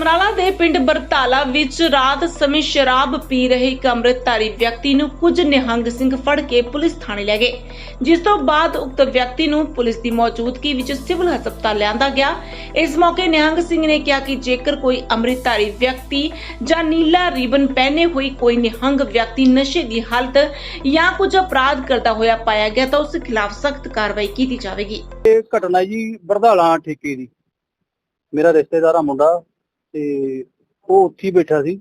ਸਮਰਾਲਾ ਦੇ ਪਿੰਡ ਬਰਤਾਲਾ ਵਿੱਚ ਰਾਤ ਸਮੇਂ ਸ਼ਰਾਬ ਪੀ ਰਹੇ ਇੱਕ ਅੰਮ੍ਰਿਤਧਾਰੀ ਵਿਅਕਤੀ ਨੂੰ ਕੁਝ ਨਿਹੰਗ ਸਿੰਘ ਫੜ ਕੇ ਪੁਲਿਸ ਥਾਣੇ ਲੈ ਗਏ। ਜਿਸ ਤੋਂ ਬਾਅਦ ਉਕਤ ਵਿਅਕਤੀ ਨੂੰ ਪੁਲਿਸ ਦੀ ਮੌਜੂਦਗੀ ਵਿੱਚ ਸਿਵਲ ਹਸਪਤਾਲ ਲਿਆਂਦਾ ਗਿਆ। ਇਸ ਮੌਕੇ ਨਿਹੰਗ ਸਿੰਘ ਨੇ ਕਿਹਾ ਕਿ ਜੇਕਰ ਕੋਈ ਅੰਮ੍ਰਿਤਧਾਰੀ ਵਿਅਕਤੀ ਜਾਂ ਨੀਲਾ ਰਿਬਨ ਪਹਿਨੇ ਹੋਈ ਕੋਈ ਨਿਹੰਗ ਵਿਅਕਤੀ ਨਸ਼ੇ ਦੀ ਹਾਲਤ ਜਾਂ ਕੁਝ ਅਪਰਾਧ ਕਰਦਾ ਹੋਇਆ ਪਾਇਆ ਗਿਆ ਤਾਂ ਉਸ ਖਿਲਾਫ ਸਖਤ ਕਾਰਵਾਈ ਕੀਤੀ ਜਾਵੇਗੀ। ਇਹ ਘਟਨਾ ਜੀ ਬਰਧਾਲਾ ਠੇਕੇ ਦੀ। ਮੇਰਾ ਰਿਸ਼ਤੇਦਾਰ ਆ ਮੁੰਡਾ। ਤੇ ਉਹ ਉੱਥੇ ਬੈਠਾ ਸੀ।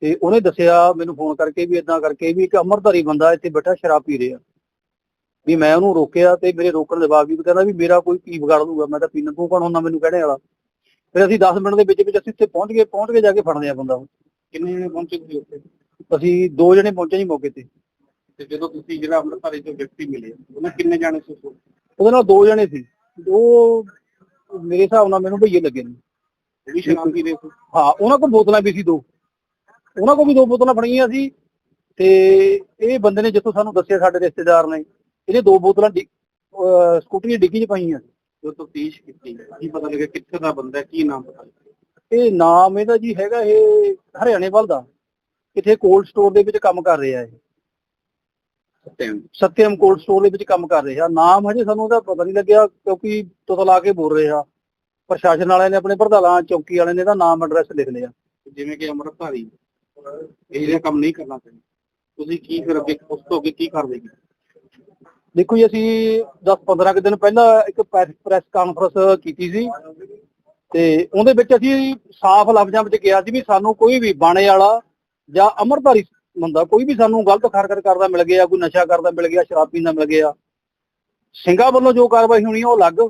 ਤੇ ਉਹਨੇ ਦੱਸਿਆ ਮੈਨੂੰ ਫੋਨ ਕਰਕੇ ਵੀ ਇਦਾਂ ਕਰਕੇ ਵੀ ਇੱਕ ਅਮਰਧਾਰੀ ਬੰਦਾ ਇੱਥੇ ਬੈਠਾ, ਸ਼ਰਾਬ ਪੀ ਰਿਹਾ। ਵੀ ਮੈਂ ਉਹਨੂੰ ਰੋਕਿਆ ਤੇ ਮੇਰੇ ਰੋਕਣ ਦੇ ਬਾਵਜੂਦ ਕਹਿੰਦਾ ਵੀ ਮੇਰਾ ਕੋਈ ਕੀ ਵਿਗਾੜ ਦੂਗਾ ਮੈਂ ਤਾਂ ਪੀਣਾ ਤੂੰ ਕੌਣ ਹੁੰਦਾ ਮੈਨੂੰ ਕਹਿਣੇ ਵਾਲਾ? ਫਿਰ ਅਸੀਂ 10 ਮਿੰਟ ਦੇ ਵਿੱਚ ਵਿੱਚ ਅਸੀਂ ਉੱਥੇ ਪਹੁੰਚ ਗਏ, ਪਹੁੰਚ ਕੇ ਜਾ ਕੇ ਫੜਦੇ ਆ ਬੰਦਾ। ਕਿੰਨੇ ਜਣੇ ਪਹੁੰਚੇ ਤੁਸੀਂ ਉੱਥੇ? ਅਸੀਂ ਦੋ ਜਣੇ ਪਹੁੰਚੇ ਜੀ ਮੌਕੇ ਤੇ। ਤੇ ਜਦੋਂ ਤੁਸੀਂ ਜਿਹੜਾ ਅੰਮ੍ਰਿਤਸਰ ਤੋਂ ਵਿਅਕਤੀ ਮਿਲੇ ਉਹਨਾਂ ਕਿੰਨੇ ਜਾਣੇ ਸੀ ਉਹਦੇ ਨਾਲ ਦੋ ਜਣੇ ਸੀ। ਦੋ ਮੇਰੇ ਹਿਸਾਬ ਨਾਲ ਮੈਨੂੰ ਭਈਏ ਲੱਗੇ ਨੇ। ਉਹ ਵੀ ਸ਼ਰਾਬ ਪੀ ਰਹੇ ਸੀ। ਹਾਂ ਉਹਨਾਂ ਕੋਲ ਬੋਤਲਾਂ ਵੀ ਸੀ ਦੋ। ਉਹਨਾਂ ਕੋਲ ਵੀ ਦੋ ਬੋਤਲਾਂ ਫੜੀਆਂ ਸੀ ਤੇ ਇਹ ਬੰਦੇ ਨੇ ਜਿੱਥੋਂ ਸਾਨੂੰ ਦੱਸਿਆ ਸਾਡੇ ਰਿਸ਼ਤੇਦਾਰ ਨੇ ਇਹਨੇ ਦੋ ਬੋਤਲਾਂ ਸਕੂਟਰੀ ਦੀ ਡਿੱਗੀ 'ਚ ਪਾਈਆਂ। ਜਦੋਂ ਤਫਤੀਸ਼ ਕੀਤੀ ਕੀ ਪਤਾ ਲੱਗਿਆ ਕਿੱਥੇ ਦਾ ਬੰਦਾ ਹੈ, ਕੀ ਨਾਮ ਪਤਾ? ਇਹ ਨਾਮ ਇਹਦਾ ਜੀ ਹੈਗਾ ਇਹ ਹਰਿਆਣੇ ਵੱਲ ਦਾ ਕਿਥੇ ਕੋਲਡ ਸਟੋਰ ਦੇ ਵਿੱਚ ਕੰਮ ਕਰ ਰਿਹਾ ਸਤਿਆਮ। ਸਤਿਅਮ ਕੋਲਡ ਸਟੋਰ ਦੇ ਵਿੱਚ ਕੰਮ ਕਰ ਰਿਹਾ। ਨਾਮ ਹਜੇ ਸਾਨੂੰ ਉਹਦਾ ਪਤਾ ਨਹੀਂ ਲੱਗਿਆ ਕਿਉਂਕਿ ਤੁਤਲਾ ਕੇ ਬੋਲ ਰਿਹਾ। ਪ੍ਰਸ਼ਾਸਨ ਵਾਲਿਆਂ ਨੇ ਆਪਣੇ ਪ੍ਰਧਾਨਾਂ ਚੌਕੀ ਵਾਲਿਆਂ ਨੇ ਇਹਦਾ ਨਾਮ ਐਡਰੈਸ ਲਿਖ ਲਿਆ ਜਿਵੇਂ ਕਿ ਅੰਮ੍ਰਿਤਧਾਰੀ ਇਹ ਜਿਹਾ ਕੰਮ ਨਹੀਂ ਕਰਨਾ ਚਾਹੀਦਾ ਤੁਸੀਂ ਕੀ ਫਿਰ ਅੱਗੇ ਉਸ ਤੋਂ ਅੱਗੇ ਕੀ ਕਰਦੇ ਦੇਖੋ ਜੀ ਅਸੀਂ 10-15 ਕੁ ਦਿਨ ਪਹਿਲਾਂ ਇੱਕ ਪ੍ਰੈਸ ਕਾਨਫਰੰਸ ਕੀਤੀ ਸੀ ਤੇ ਉਹਦੇ ਵਿੱਚ ਅਸੀਂ ਸਾਫ਼ ਲਫ਼ਜ਼ਾਂ ਵਿੱਚ ਕਿਹਾ ਸੀ ਵੀ ਸਾਨੂੰ ਕੋਈ ਵੀ ਬਾਣੇ ਵਾਲਾ ਜਾਂ ਅਮਰਧਾਰੀ ਬੰਦਾ ਕੋਈ ਵੀ ਸਾਨੂੰ ਗਲਤ ਹਰਕਤ ਕਰਦਾ ਮਿਲ ਗਿਆ ਕੋਈ ਨਸ਼ਾ ਕਰਦਾ ਮਿਲ ਗਿਆ ਸ਼ਰਾਬ ਪੀਂਦਾ ਮਿਲ ਗਿਆ ਸਿੰਘਾਂ ਵੱਲੋਂ ਜੋ ਕਾਰਵਾਈ ਹੋਣੀ ਉਹ ਅਲੱਗ।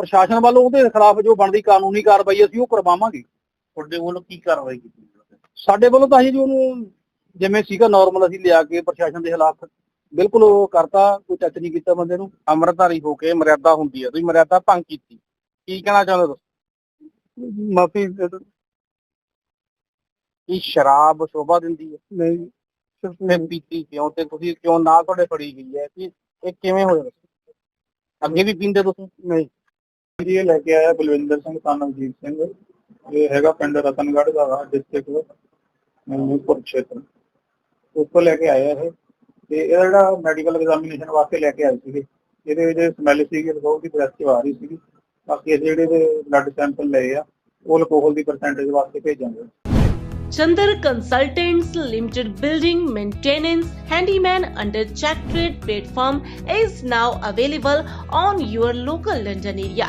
ਪ੍ਰਸ਼ਾਸਨ ਵੱਲੋਂ ਉਹਦੇ ਖਿਲਾਫ ਜੋ ਬਣਦੀ ਕਾਨੂੰਨੀ ਕਾਰਵਾਈ ਅਸੀਂ ਉਹ ਕਰਵਾਵਾਂਗੇ। ਤੁਹਾਡੇ ਵੱਲੋਂ ਕੀ ਕਾਰਵਾਈ ਕੀਤੀ ਸਾਡੇ ਵੱਲੋਂ ਤਾਂ ਅਸੀਂ ਜੀ ਉਹਨੂੰ ਜਿਵੇਂ ਸੀਗਾ ਨਾਰਮਲ ਅਸੀਂ ਲਿਆ ਕੇ ਪ੍ਰਸ਼ਾਸਨ ਦੇ ਖਿਲਾਫ ਬਿਲਕੁਲ ਉਹ ਕਰਤਾ ਕੋਈ ਟੱਚ ਨਹੀਂ ਕੀਤਾ ਬੰਦੇ ਨੂੰ। ਅੰਮ੍ਰਿਤਧਾਰੀ ਹੋ ਕੇ ਮਰਿਆਦਾ ਹੁੰਦੀ ਹੈ ਤੁਸੀਂ ਮਰਿਆਦਾ ਭੰਗ ਕੀਤੀ। ਕੀ ਕਹਿਣਾ ਚਾਹੁੰਦੇ ਹੋ? ਮਾਫੀ ਕੀ ਸ਼ਰਾਬ ਸ਼ੋਭਾ ਦਿੰਦੀ ਹੈ ਨਹੀਂ ਤੇ ਪੀਤੀ ਕਿਉਂ ਤੇ ਤੁਸੀਂ ਕਿਉਂ ਨਾ ਤੁਹਾਡੇ ਫੜੀ ਗਈ ਹੈ? ਕਿ ਇਹ ਕਿਵੇਂ ਹੋਇਆ? ਅੱਗੇ ਵੀ ਪੀਂਦੇ ਤੁਸੀਂ? ਨਹੀਂ। ਜੀ ਇਹ ਲੈ ਕੇ ਆਇਆ ਬਲਵਿੰਦਰ ਸਿੰਘ ਤਾਨਵਜੀਤ ਸਿੰਘ ਇਹ ਹੈਗਾ ਪਿੰਡ ਰਤਨਗੜ੍ਹ ਦਾ ਡਿਸਟ੍ਰਿਕਟ ਮਨੂਪੁਰ ਖੇਤਰ ਉੱਥੋਂ ਲੈ ਕੇ ਆਇਆ ਇਹ ਤੇ ਇਹਦਾ ਜਿਹੜਾ ਮੈਡੀਕਲ ਐਗਜ਼ਾਮੀਨੇਸ਼ਨ ਵਾਸਤੇ ਲੈ ਕੇ ਆਏ ਸੀਗੇ ਇਹਦੇ ਵਿੱਚ ਸਮੈਲ ਸੀਗੀ ਰਿਜ਼ਲਟ ਦੀ ਪ੍ਰੈਸ ਆ ਰਹੀ ਸੀਗੀ ਬਾਕੀ ਅਸੀਂ ਜਿਹੜੇ ਦੇ ਬਲੱਡ ਸੈਂਪਲ ਲਏ ਆ ਉਹ ਅਲਕੋਹਲ ਦੀ ਪਰਸੈਂਟੇਜ ਵਾਸਤੇ ਭੇਜਾਂਗੇ Chandar Consultants Limited Building Maintenance Handyman under Check Trade platform is now available on your local London area.